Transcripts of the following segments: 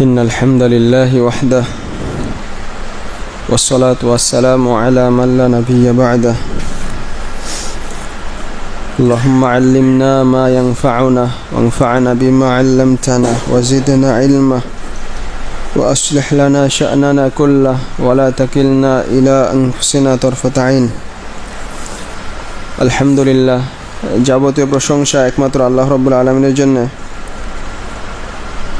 إن الحمد لله وحده والصلاة والسلام على من لا نبي بعده اللهم علمنا ما ينفعنا وانفعنا بما علمتنا وزدنا علما وأصلح لنا شأننا كله ولا تكلنا إلى أنفسنا طرفة عين الحمد لله যাবতীয় প্রশংসা একমাত্র আল্লাহ রব্বুল আলমিনের জন্য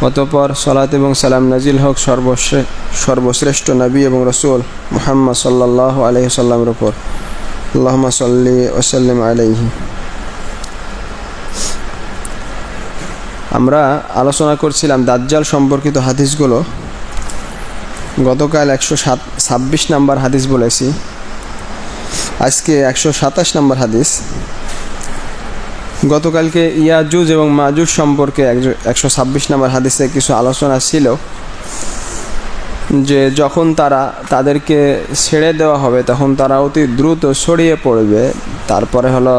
অতপর সলাত এবং সালাম নাজিল হক সর্বশ্রে সর্বশ্রেষ্ঠ নবী এবং রসুল মুহাম্মদ সাল্লাহ আলহি সাল্লামের ওপর আল্লাহমা সাল্লি ওসাল্লিম আলাইহি। আমরা আলোচনা করছিলাম দাজ্জাল সম্পর্কিত হাদিসগুলো। গতকাল একশো সাত ছাব্বিশ নাম্বার হাদিস বলেছি। আজকে একশো সাতাশ নাম্বার হাদিস। গতকালকে ইয়াজুজ এবং মাজুজ সম্পর্কে একশো ছাব্বিশ নম্বর হাদিসে কিছু আলোচনা ছিল যে যখন তারা তাদেরকে ছেড়ে দেওয়া হবে, তখন তারা অতি দ্রুত ছড়িয়ে পড়বে। তারপরে হলো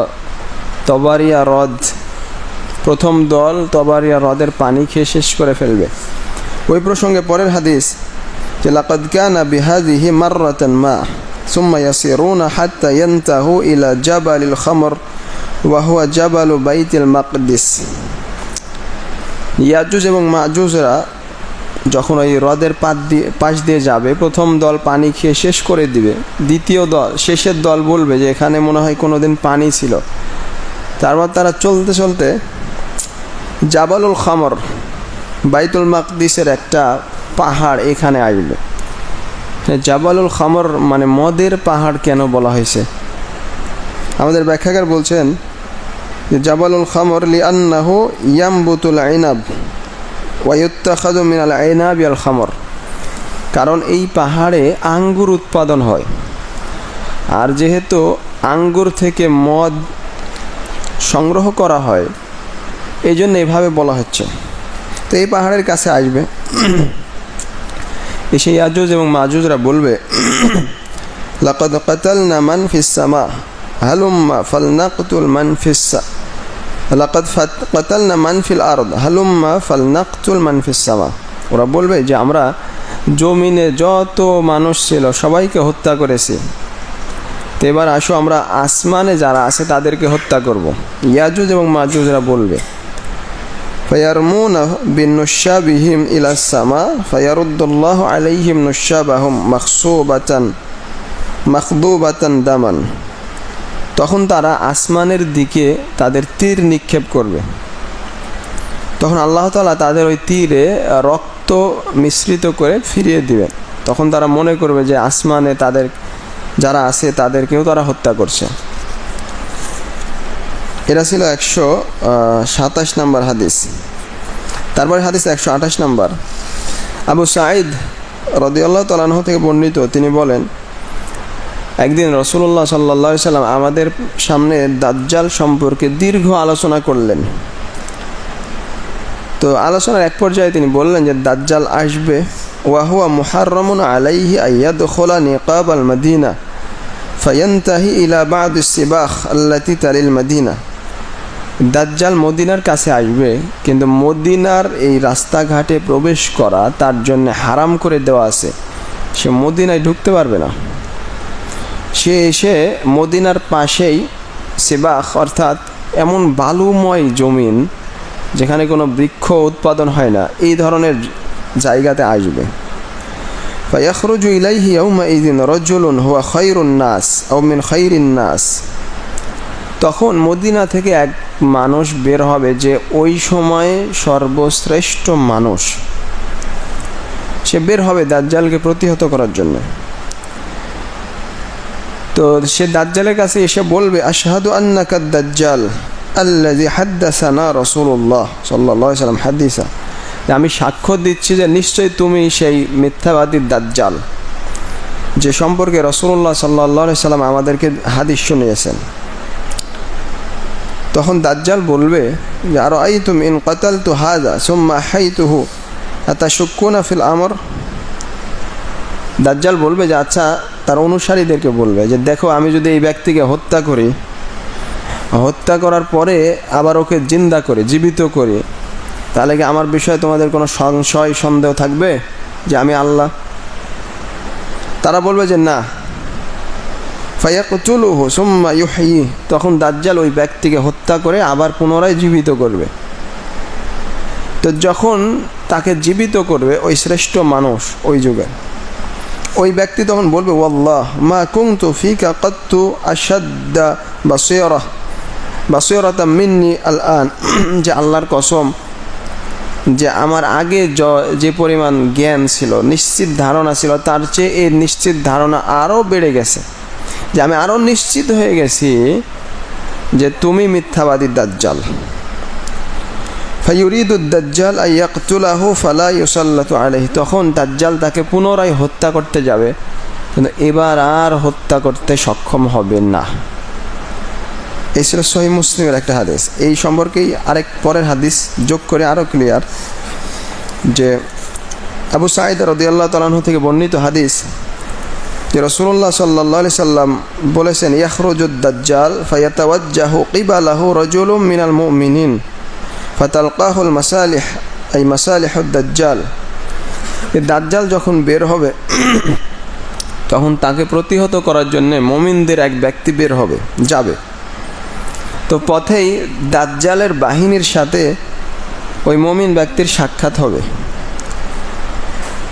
তবারিয়া হ্রদ। প্রথম দল তবারিয়া হ্রদের পানি খেয়ে শেষ করে ফেলবে। ওই প্রসঙ্গে পরের হাদিস, যে লাকাদ কানা বিহাদিহি মাররাতান মা, সুম্মা ইয়াসিরুনা হাত্তা ইয়ানতাহু ইলা জাবালিল খামর। ওয়াহুয়া জাবালু বাইতিল মাকদিস। ইয়াজুজ এবং মাজুজরা যখন ওই হ্রদের পাত দিয়ে পাশ দিয়ে যাবে, প্রথম দল পানি খেয়ে শেষ করে দিবে। দ্বিতীয় দল শেষের দল বলবে যে, এখানে মনে হয় কোনো দিন পানি ছিল। তারপর তারা চলতে চলতে জাবালুল খামর, বাইতুল মাকদিসের একটা পাহাড় এখানে আসবে। জাবালুল খামর মানে মদের পাহাড় কেন বলা হয়েছে? আমাদের ব্যাখ্যাকার বলছেন জাবালুল খামর লি আন্নাহু ইয়ামবুতুল আইনাব ওয়ায়ুত্তাখাদু মিনাল আইনাব ইয়াল খামর। কারণ এই পাহাড়ে আঙ্গুর উৎপাদন হয়। আর যেহেতু আঙ্গুর থেকে মদ সংগ্রহ করা হয় এই জন্য এভাবে বলা হচ্ছে। তো এই পাহাড়ের কাছে আসবে। এসে ইয়াজুজ এবং মাজুজরা বলবে, লাকাদ কাতালনা মান ফিস সামা হালুম্মা ফালনাকতুল মান ফিস লাকাদ কাতালনা মান ফিল আরদ হালুম্মা ফালনাকতুল মান ফিস সামা ওরা বলবে যে আমরা জমিনে যত মানুষ ছিল সবাইকে হত্যা করেছি তো এবার আসো আমরা আসমানে যারা আছে তাদেরকে হত্যা করব ইয়াজুজ এবং মাজুজরা বলবে فيرمون بالنشابهم إلى السماء فيرد الله عليهم نشابهم مخصوبة مخضوبة دما তখন তারা আসমানের দিকে তাদের তীর নিক্ষেপ করবে। তখন আল্লাহ তালা তাদের ওই তীরে রক্ত মিশ্রিত করে ফিরিয়ে দিবেন। তখন তারা মনে করবে যে আসমানে তাদের, যারা আছে তাদেরকেও তারা হত্যা করছে। এটা ছিল একশো সাতাশ নম্বর হাদিস। তারপরে হাদিস একশো আঠাশ নম্বর। আবু সাঈদ রদিয়াল্লাহ তালাহ থেকে বর্ণিত, তিনি বলেন একদিন রসুল্লাহ সাল্লা সাল্লাম আমাদের সামনে দাজ্জাল সম্পর্কে দীর্ঘ আলোচনা করলেন। তো আলোচনার এক পর্যায়ে তিনি বললেন যে, দাজ্জাল আসবে ওয়াহুয়া মুহাররমুন আলাইহি আয়াদ খোলা নিকাব আল মদিনা, ফয়ন্তাহি ইলা বাদ সিবাখ আল্লাতি তালিল মদিনা। দাজ্জাল মদিনার কাছে আসবে, কিন্তু মদিনার এই রাস্তাঘাটে প্রবেশ করা তার জন্য হারাম করে দেওয়া আছে। সে মদিনায় ঢুকতে পারবে না। সে এসে মদিনার পাশেই সেবাখ অর্থাৎ এমন বালুময় জমিন যেখানে কোনো বৃক্ষ উৎপাদন হয় না এই ধরনের জায়গাতে আসবে فيخرج إليه يومئذ رجل هو خير الناس أو من خير الناس তখন মদিনা থেকে এক মানুষ বের হবে যে ওই সময়ে সর্বশ্রেষ্ঠ মানুষ সে বের হবে দাজ্জালকে প্রতিহত করার জন্য তো সে দাজ্জালের কাছে এসে বলবে, আশহাদু আন্নাকা দাজ্জাল আল্লাজি হাদ্দাসানা রসুল্লাহ সাল্লাহ সাল্লাম হাদিসা। আমি সাক্ষ্য দিচ্ছি যে নিশ্চয়ই তুমি সেই মিথ্যাবাদীর দাজ্জাল, যে সম্পর্কে রসুল্লাহ সাল্লাহ সাল্লাম আমাদেরকে হাদিস শুনিয়েছেন। তখন দাজ্জাল বলবে, যে আরও আই তুমি ইন কতাল তু হাজা সুম্মা হাই তুহু তা শুকুনা ফিল আমর? দাজ্জাল বলবে, যে আচ্ছা তার অনুসারীদেরকে বলবে যে, দেখো, আমি যদি এই ব্যক্তিকে হত্যা করি, হত্যা করার পরে আবার ওকে জিন্দা করে, জীবিত করে, তাহলে কি আমার বিষয়ে তোমাদের কোনো সংশয়, সন্দেহ থাকবে যে আমি আল্লাহ? তারা বলবে যে, না। ফায়াকুতুলুহু সুম্মা ইউহয়ি। তখন দাজ্জাল ওই ব্যক্তিকে হত্যা করে আবার পুনরায় জীবিত করবে। তো যখন তাকে জীবিত করবে ওই শ্রেষ্ঠ মানুষ ওই যুগে ওই ব্যক্তি তখন বলবে, ওয়াল্লাহ, মা কুমতু ফিকা কত্তু আসাদ্দা বাসিয়রা বাসিয়রাতা মিন্নি আল আন যে আল্লাহর কসম, যে আমার আগে যে পরিমাণ জ্ঞান ছিল, নিশ্চিত ধারণা ছিল, তার চেয়ে এই নিশ্চিত ধারণা আরও বেড়ে গেছে। যে আমি আরও নিশ্চিত হয়ে গেছি যে তুমি মিথ্যাবাদী দাজ্জাল। ফাইউরিদু দাজ্জাল আইয়াকতুলাহু ফালা ইউসাল্লাতু আলাইহি। তখন দাজ্জাল তাকে পুনরায় হত্যা করতে যাবে। কিন্তু এবার আর হত্যা করতে সক্ষম হবে না। এই ছিল সহি মুসলিমের একটা হাদিস। এই সম্পর্কেই আরেক পরের হাদিস যোগ করে আরও ক্লিয়ার যে আবু সাইদ রদিয়াল্লাহ তালাহু থেকে বর্ণিত হাদিস যে রসুল্লাহ সাল্লাহ সাল্লাম বলেছেন, ইয়াখরুজুদ দাজ্জাল ফায়াতাওয়াজ্জাহু কিবালাহু রজুলুম মিনাল মুমিনিন। ফাতালকাহুল মাসালিহ, এই মাসালিহুদ দাজ্জাল। এই দাজ্জাল যখন বের হবে, তখন তাকে প্রতিহত করার জন্য মমিনদের এক ব্যক্তি বের হবে, যাবে। তো পথেই দাজ্জালের বাহিনীর সাথে ওই মমিন ব্যক্তির সাক্ষাৎ হবে।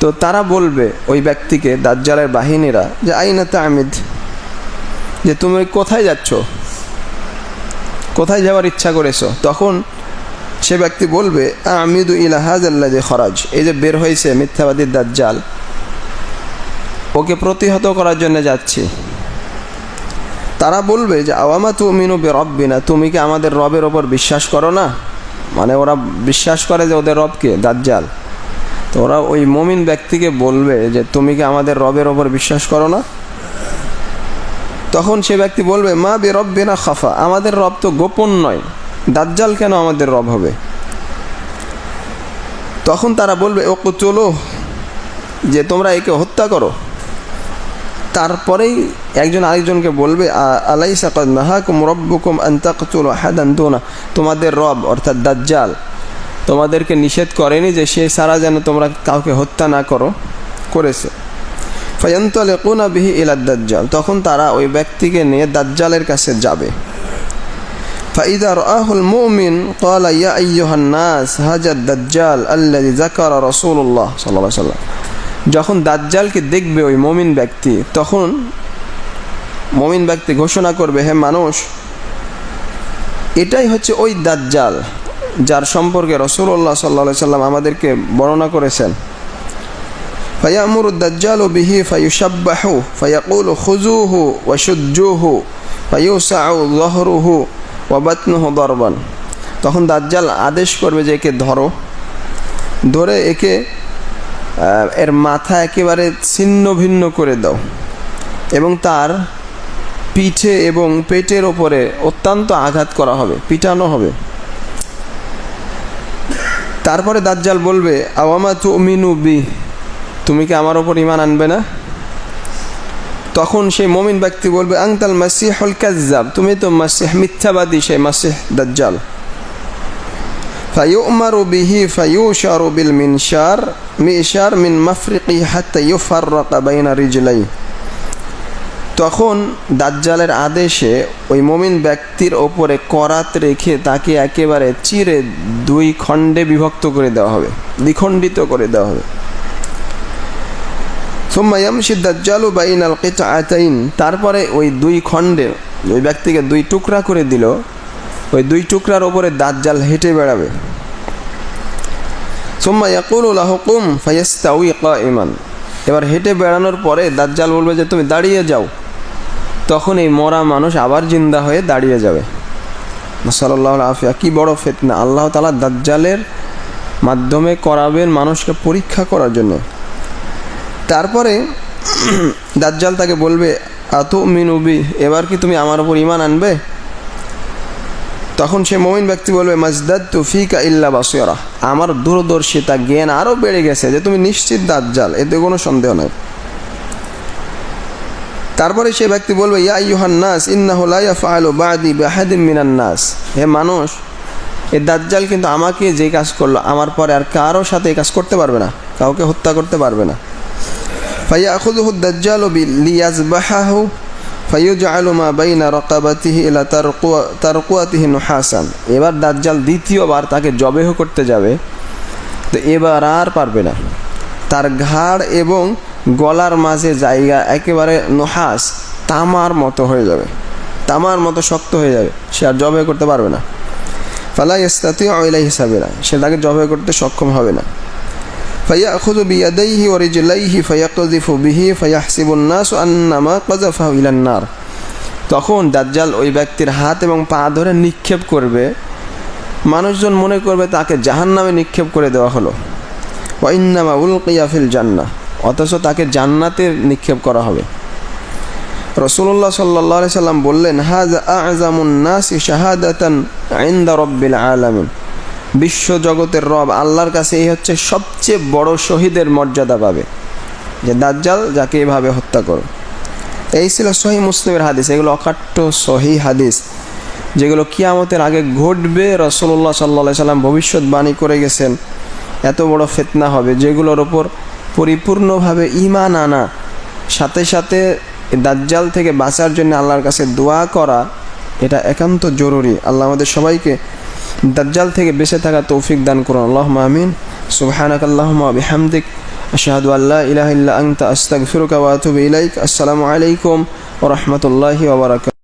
তো তারা বলবে ওই ব্যক্তিকে, দাজ্জালের বাহিনীরা, যে আইনা তামিদ, যে তুমি কোথায় যাচ্ছ? কোথায় যাওয়ার ইচ্ছা করেছ? তখন সে ব্যক্তি বলবে, আমিদু ইলাহাজ আল্লাহ যে খরাজ। এই যে বের হয়েছে মিথ্যাবাদীর দাজ্জাল, ওকে প্রতিহত করার জন্য যাচ্ছি। তারা বলবে যে, আওয়ামা তুমিনু বে রব্বিনা তুমি কি আমাদের রবের ওপর বিশ্বাস করো না? মানে ওরা বিশ্বাস করে যে ওদের রবকে দাজ্জাল। তো ওরা ওই মমিন ব্যক্তিকে বলবে যে, তুমি কি আমাদের রবের ওপর বিশ্বাস করো না? তখন সে ব্যক্তি বলবে, মা বে রব্বিনা খাফা। আমাদের রব তো গোপন নয়। দাজ্জাল কেন আমাদের রব হবে? তখন তারা বলবে, ও চলো, যে তোমরা একে হত্যা করো। তারপরেই একজন আরেকজনকে বলবে, "আ- আলাই সাকাদ নাহাকুম রব্বুকুম আন্তাকতুল হাদান দোনা? তোমাদের রব, অর্থাৎ দাজ্জাল, তোমাদেরকে নিষেধ করেনি যে সে সারা যেন তোমরা কাউকে হত্যা না করো, করেছে। ফয়ন্তলে কোনা বিহি ইলাদ দাজ্জাল। তখন তারা ওই ব্যক্তিকে নিয়ে দাজ্জালের কাছে যাবে। فإذا رآه المؤمن قال يا أيها الناس هذا الدجال الذي ذكر رسول الله صلى الله عليه وسلم যখন দাজ্জালকে দেখবে ওই মমিন ব্যক্তি তখন মমিন ব্যক্তি ঘোষণা করবে হে মানুষ এটাই হচ্ছে ওই দাজ্জাল যার সম্পর্কে রসুল্লাহ সাল্লা সাল্লাম আমাদেরকে বর্ণনা করেছেন فيأمر الدجال به فيشبح فيقول خذوه وشجوه فيوسع ظهره অবাতনহ দরবান। তখন দাজ্জাল আদেশ করবে যে একে ধরো। ধরে একে এর মাথা একেবারে ছিন্ন ভিন্ন করে দাও। এবং তার পিঠে এবং পেটের ওপরে অত্যন্ত আঘাত করা হবে, পিটানো হবে। তারপরে দাজ্জাল বলবে, আওয়ামা তু মিনু বি, তুমি কি আমার ওপর ইমান আনবে না? তখন সেই মমিন ব্যক্তি বলবে আংতাল মাসিহল কাজ্জাব, তুমি তো মাসিহ মিথ্যাবাদী, সেই মাসিহ দাজ্জাল। ফায়ুমারু বিহি ফায়ুশারু বিল মিনশার, মিশার মিন মাফরিকি হাত্তা ইউফাররাকা বাইনা তখন দাজ্জালের আদেশে ওই মমিন ব্যক্তির ওপরে করাত রেখে তাকে একেবারে চিরে দুই খণ্ডে বিভক্ত করে দেওয়া হবে, দ্বিখণ্ডিত করে দেওয়া হবে। তারপরে ওই দুই খণ্ডে ওই ব্যক্তিকে দুই টুকরা করে দিল। ওই দুই টুকরার ওপরে দাজ্জাল হেঁটে বেড়াবে। এবার হেঁটে বেড়ানোর পরে দাজ্জাল বলবে যে, তুমি দাঁড়িয়ে যাও। তখন এই মরা মানুষ আবার জিন্দা হয়ে দাঁড়িয়ে যাবে। সাল্লাহ আফিয়া কি বড় ফেতনা। আল্লাহ তালা দাজ্জালের মাধ্যমে করাবেন মানুষকে পরীক্ষা করার জন্য। তারপরে দাজ্জাল তাকে বলবে আত মিনুবি এবার কি তুমি আমার উপর ইমান আনবে? তখন সে মমিন ব্যক্তি বলবে মাজদাদ তুফিকা ইল্লা বাসিয়ারা আমার দূরদর্শিতা জ্ঞান আরও বেড়ে গেছে যে তুমি নিশ্চিত দাজ্জাল, এতে কোনো সন্দেহ নেই। তারপরে সে ব্যক্তি বলবে, ইয়া ইউহান নাস, ইন্নাহু লা ইয়াফআলু বাদি বিআহাদিন মিনান নাস। হে মানুষ, এ দাজ্জাল কিন্তু আমাকে যে কাজ করল, আমার পরে আর কারও সাথে এই কাজ করতে পারবে না, কাউকে হত্যা করতে পারবে না। فيأخذه الدجال ليذبحه فيجعل ما بين رقبته إلى ترقوة ترقوته نحاسا এবার দাজ্জাল দ্বিতীয়বার তাকে জবেহ করতে যাবে তো এবার আর পারবে না তার ঘাড় এবং গলার মাঝে জায়গা একেবারে নহাস তামার মতো হয়ে যাবে তামার মতো শক্ত হয়ে যাবে সে আর জবে করতে পারবে না ফালা ইস্তাতি অইলা হিসাবে না সে তাকে জবে করতে সক্ষম হবে না فيأخذ بيديه ورجليه فيقذف به فيحسب الناس أنما قذفه إلى النار তখন দাজ্জাল ওই ব্যক্তির হাত এবং পা ধরে নিক্ষেপ করবে মানুষজন মনে করবে তাকে জাহান নামে নিক্ষেপ করে দেওয়া হলো ওয়াইন্নামা উলকিয়া ফিল জান্না অথচ তাকে জান্নাতে নিক্ষেপ করা হবে রসুল্লাহ সাল্লাহ সাল্লাম বললেন হাজ আজামুন নাসি শাহাদাতান আইন্দা রব্বিল আলামিন বিশ্ব জগতের রব আল্লাহর কাছে এই হচ্ছে সবচেয়ে বড় শহীদের মর্যাদা পাবে। যে দাজ্জাল যাকে এভাবে হত্যা করো। এই ছিল সহি মুসলিমের হাদিস, এগুলো অকাট্য সহি হাদিস, যেগুলো কিয়ামতের আগে ঘটবে। রসল্লাহ সাল্লা সাল্লাম ভবিষ্যৎবাণী করে গেছেন, এত বড় ফেতনা হবে, যেগুলোর ওপর পরিপূর্ণভাবে ইমান আনা, সাথে সাথে দাজ্জাল থেকে বাঁচার জন্য আল্লাহর কাছে দোয়া করা, এটা একান্ত জরুরি। আল্লাহ আমাদের সবাইকে দাজ্জাল থেকে বেঁচে থাকা তৌফিক দান করুন। আল্লাহ আমিন। সুবহানাক আল্লাহুম্মা বিহামদিক। আশহাদু আল্লাহ ইলাহ ইল্লা আংতা আস্তাগফিরুকা ওয়া আতুবু ইলাইক। আসসালামু আলাইকুম ওয়া রাহমাতুল্লাহি ওয়া বারাকাতুহু।